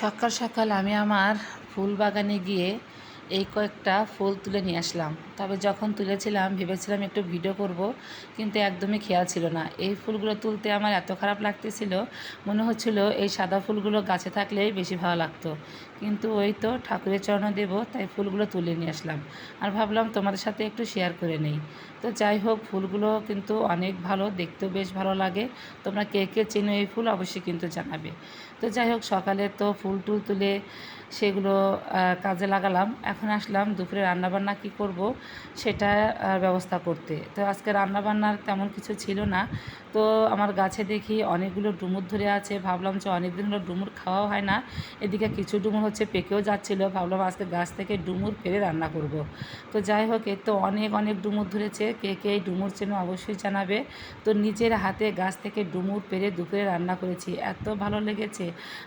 সকাল সকাল আমি আমার ফুল বাগানে গিয়ে এই কয়েকটা ফুল তুলে নিয়ে আসলাম। তবে যখন তুলেছিলাম, ভেবেছিলাম একটু ভিডিও করব, কিন্তু একদমই খেয়াল ছিল না। এই ফুলগুলো তুলতে আমার এত খারাপ লাগতেছিল, মনে হচ্ছিল এই সাদা ফুলগুলো গাছে থাকলেই বেশি ভালো লাগতো। কিন্তু ওই তো ঠাকুরের চরণ দেব, তাই ফুলগুলো তুলে নিয়ে আসলাম। আর ভাবলাম তোমাদের সাথে একটু শেয়ার করে নেই। তো যাই হোক, ফুলগুলো কিন্তু অনেক ভালো, দেখতেও বেশ ভালো লাগে। তোমরা কে কে চেনো এই ফুল অবশ্যই কিন্তু জানাবে। তো যাই হোক, সকালে তো ফুল টুল তুলে সেগুলো কাজে লাগালাম। এখন আসলাম দুপুরে রান্নাবান্না কি করব সেটা ব্যবস্থা করতে। তো আজকে রান্নাবান্নার তেমন কিছু ছিল না। তো আমার গাছে দেখি অনেকগুলো ডুমুর ধরে আছে। ভাবলাম যে অনেক দিন হলো ডুমুর খাওয়া হয় না। এদিকে কিছু ডুমুর হচ্ছে পেকেও যাচ্ছিল, ভাবলাম আজকে গাছ থেকে ডুমুর পেরে রান্না করব। তো যাই হোক, এর তো অনেক অনেক ডুমুর ধরেছে, কে কে এই ডুমুর চেনো অবশ্যই জানাবে। তো নিজের হাতে গাছ থেকে ডুমুর পেরে দুপুরে রান্না করেছি, এত ভালো লেগেছে।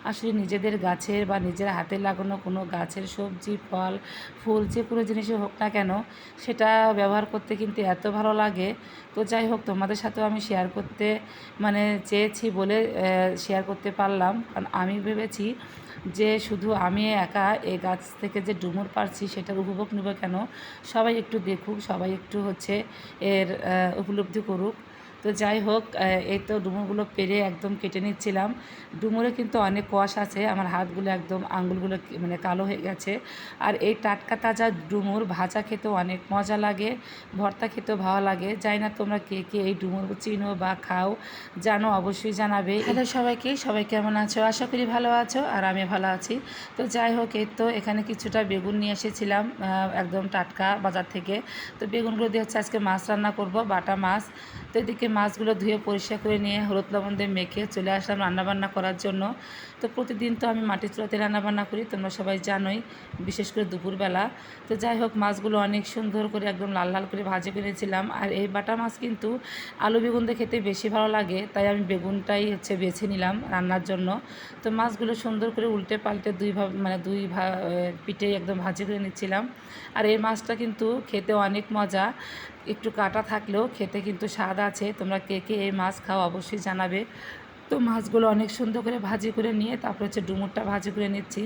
আসলে নিজেদের গাছের বা নিজের হাতে লাগানো কোনো গাছের সবজি, ফল, ফুল যে কোনো জিনিসই হোক না কেন, সেটা ব্যবহার করতে কিন্তু এত ভালো লাগে। তো যাই হোক, তোমাদের সাথেও আমি শেয়ার করতে মানে চেয়েছি বলে শেয়ার করতে পারলাম। কারণ আমি ভেবেছি যে শুধু আমি একা এই গাছ থেকে যে ডুমুর পারছি সেটার উপভোগ নেব কেন? সবাই একটু দেখুক, সবাই একটু হচ্ছে এর উপলব্ধি করুক। তো যাই হোক এই তো ডুমুরগুলো পেরে একদম কেটে নিচ্ছিলাম। ডুমুরে কিন্তু অনেক কোয়াশ আছে, আমার হাতগুলো একদম আঙুলগুলো মানে কালো হয়ে গেছে। আর এই টাটকা তাজা ডুমুর ভাজা খেতেও অনেক মজা লাগে, ভর্তা খেতেও ভালো লাগে। যাই না তোমরা কে কে এই ডুমুর চিনো বা খাও, জানো অবশ্যই জানাবে। হ্যালো সবাইকে, সবাই কেমন আছো? আশা করি ভালো আছো আর আমি ভালো আছি। তো যাই হোক, এই তো এখানে কিছুটা বেগুন নিয়ে এসেছিলাম একদম টাটকা বাজার থেকে। তো বেগুনগুলো দিয়ে হচ্ছে আজকে মাছ রান্না করব, বাটা মাছ। তো এদিকে মাছগুলো ধুয়ে পরিষ্কার করে নিয়ে হলুদ লবণ দিয়ে মেখে চলে আসলাম রান্নাবান্না করার জন্য। তো প্রতিদিন তো আমি মাটির চুলাতে রান্নাবান্না করি, তোমরা সবাই জানোই, বিশেষ করে দুপুরবেলা। তো যাই হোক, মাছগুলো অনেক সুন্দর করে একদম লাল লাল করে ভাজি করেছিলাম আর এই বাটা মাছ কিন্তু আলু বেগুন দিয়ে খেতে বেশি ভালো লাগে, তাই আমি বেগুনটাই হচ্ছে বেছে নিলাম রান্নার জন্য। তো মাছগুলো সুন্দর করে উল্টে পাল্টে দুই মানে দুই ভা পিঠে একদম ভাজি করে নিচ্ছিলাম। আর এই মাছটা কিন্তু খেতে অনেক মজা। একটু কাটা থাকলেও খেতে কিন্তু স্বাদ আছে। তোমরা কে কে এই মাছ খাও অবশ্যই জানাবে। তো মাছগুলো অনেক সুন্দর করে ভাজি করে নিয়ে তারপর হচ্ছে ডুমুরটা ভাজি করে নিচ্ছি।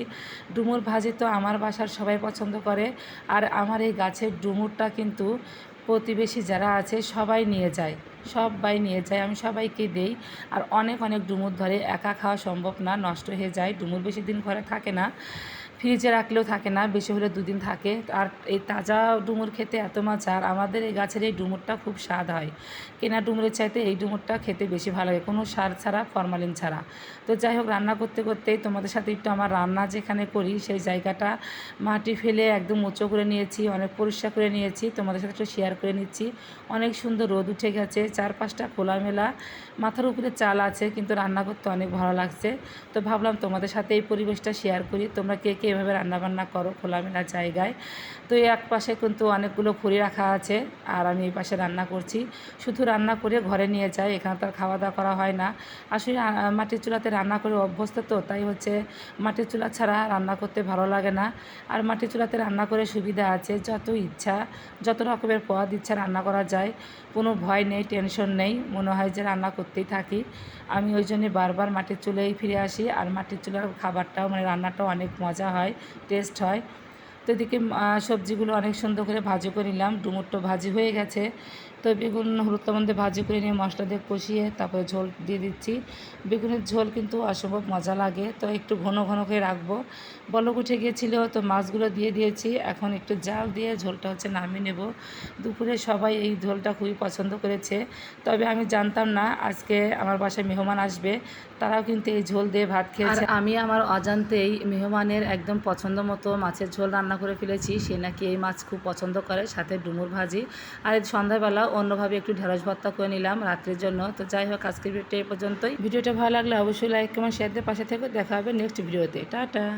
ডুমুর ভাজি তো আমার বাসার সবাই পছন্দ করে। আর আমার এই গাছের ডুমুরটা কিন্তু প্রতিবেশী যারা আছে সবাই নিয়ে যায়। সবাই নিয়ে যায়, আমি সবাইকে দেই। আর অনেক অনেক ডুমুর ধরে একা খাওয়া সম্ভব না, নষ্ট হয়ে যায়। ডুমুর বেশি দিন ঘরে থাকে না। ফ্রিজে রাখলেও থাকে না, বেশি হলে দুদিন থাকে। আর এই তাজা ডুমুর খেতে এত মজা আর আমাদের এই গাছের এই ডুমুরটা খুব স্বাদ হয়। কেনা ডুমুরের চাইতে এই ডুমুরটা খেতে বেশি ভালো লাগে, কোনো সার ছাড়া, ফরমালিন ছাড়া। তো যাই হোক, রান্না করতে করতেই তোমাদের সাথে একটু আমার রান্না যেখানে করি, সেই জায়গাটা মাটি ফেলে একদম উঁচু করে নিয়েছি, অনেক পরিষ্কার করে নিয়েছি। তোমাদের সাথে একটু শেয়ার করে নিচ্ছি। অনেক সুন্দর রোদ উঠে গেছে চার চারপাশটা খোলামেলা, মাথার উপরে চাল আছে, কিন্তু রান্না করতে অনেক ভালো লাগছে। তো ভাবলাম তোমাদের সাথে এই পরিবেশটা শেয়ার করি। তোমরা কে কে এভাবে রান্নাবান্না করো খোলামেলা জায়গায়। তো এই এক পাশে কিন্তু অনেকগুলো খড়ি রাখা আছে, আর আমি এই পাশে রান্না করছি। শুধু রান্না করে ঘরে নিয়ে যাই এখানে তো আর খাওয়া দাওয়া করা হয় না। আসলে মাটির চুলাতে রান্না করে অভ্যস্ত তো, তাই হচ্ছে মাটির চুলা ছাড়া রান্না করতে ভালো লাগে না। আর মাটির চুলাতে রান্না করে সুবিধা আছে, যত ইচ্ছা, যত রকমের পদ ইচ্ছা রান্না করা যায়। কোনো ভয় নেই, টেনশন নেই, মনে হয় যে রান্না করতেই থাকি। আমি ওই জন্যে বারবার মাটির চুলেই ফিরে আসি, আর মাটির চুলার খাবারটাও মানে রান্নাটাও অনেক মজা হয়। টেস্ট হয়। তো এদিকে সবজিগুলো অনেক সুন্দর করে ভাজি করে নিলাম। ডুমুরটো ভাজি হয়ে গেছে। তো বেগুন, হলুদ মধ্যে ভাজি করে নিয়ে মশলা দিয়ে কষিয়ে তারপরে ঝোল দিয়ে দিচ্ছি। বেগুনের ঝোল কিন্তু অসম্ভব মজা লাগে। তো একটু ঘন ঘন করে রাখব। বলক উঠে গিয়েছিল, তো মাছগুলো দিয়ে দিয়েছি। এখন একটু জাল দিয়ে ঝোলটা হচ্ছে নামিয়ে নেব। দুপুরে সবাই এই ঝোলটা খুবই পছন্দ করেছে। তবে আমি জানতাম না, আজকে আমার বাসায় মেহমান আসবে। তারাও কিন্তু এই ঝোল দিয়ে ভাত খেয়েছে। আমি আমার অজান্তেই মেহমানের একদম পছন্দ মতো মাছের ঝোল রান্না করে ফেলেছি। সে নাকি এই মাছ খুব পছন্দ করে, সাথে ডুমুর ভাজি। আর সন্ধ্যাবেলা অন্যভাবে একটু ঢেঁড়স ভর্তা করে নিলাম রাত্রের জন্য। তো যাই হোক, আজকের ভিডিওটা এই পর্যন্তই। ভিডিওটা ভালো লাগলে অবশ্যই লাইক কমেন্ট শেয়ার দিয়ে পাশে থেকে। দেখা হবে নেক্সট ভিডিওতে। টাটা!